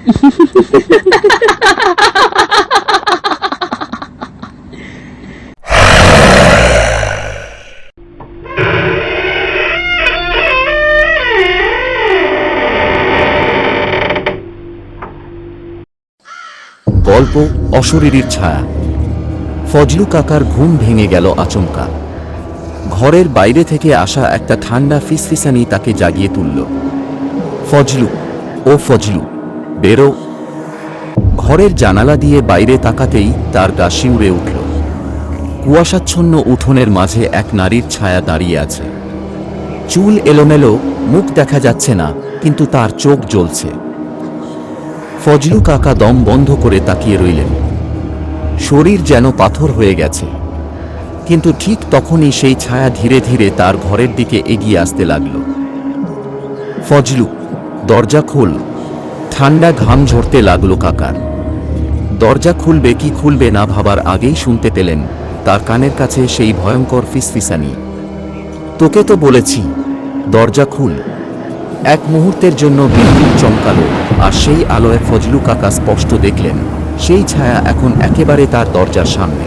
গল্প অশরীরীর ছায়া। ফজলু কাকার ঘুম ভেঙে গেল আচমকা। ঘরের বাইরে থেকে আসা একটা ঠান্ডা ফিসফিসানি তাকে জাগিয়ে তুলল। ফজলু, ও ফজলু বেরো। ঘরের জানালা দিয়ে বাইরে তাকাতেই তার গা শিউরে উঠল। কুয়াশাচ্ছন্ন উঠোনের মাঝে এক নারীর ছায়া দাঁড়িয়ে আছে। চুল এলোমেলো, মুখ দেখা যাচ্ছে না, কিন্তু তার চোখ জ্বলছে। ফজলু কাকা দম বন্ধ করে তাকিয়ে রইলেন। শরীর যেন পাথর হয়ে গেছে। কিন্তু ঠিক তখনই সেই ছায়া ধীরে ধীরে তার ঘরের দিকে এগিয়ে আসতে লাগল। ফজলু, দরজা খোল। ঠান্ডা ঘাম ঝরতে লাগল কাকার। দরজা খুলবে কি খুলবে না ভাবার আগেই শুনতে পেলেন তার কানের কাছে সেই ভয়ঙ্কর ফিসফিসানি। তোকে তো বলেছি, দরজা খুল। এক মুহূর্তের জন্য বিদ্যুৎ চমকালো আর সেই আলোয় ফজলু কাকা স্পষ্ট দেখলেন, সেই ছায়া এখন একেবারে তার দরজার সামনে।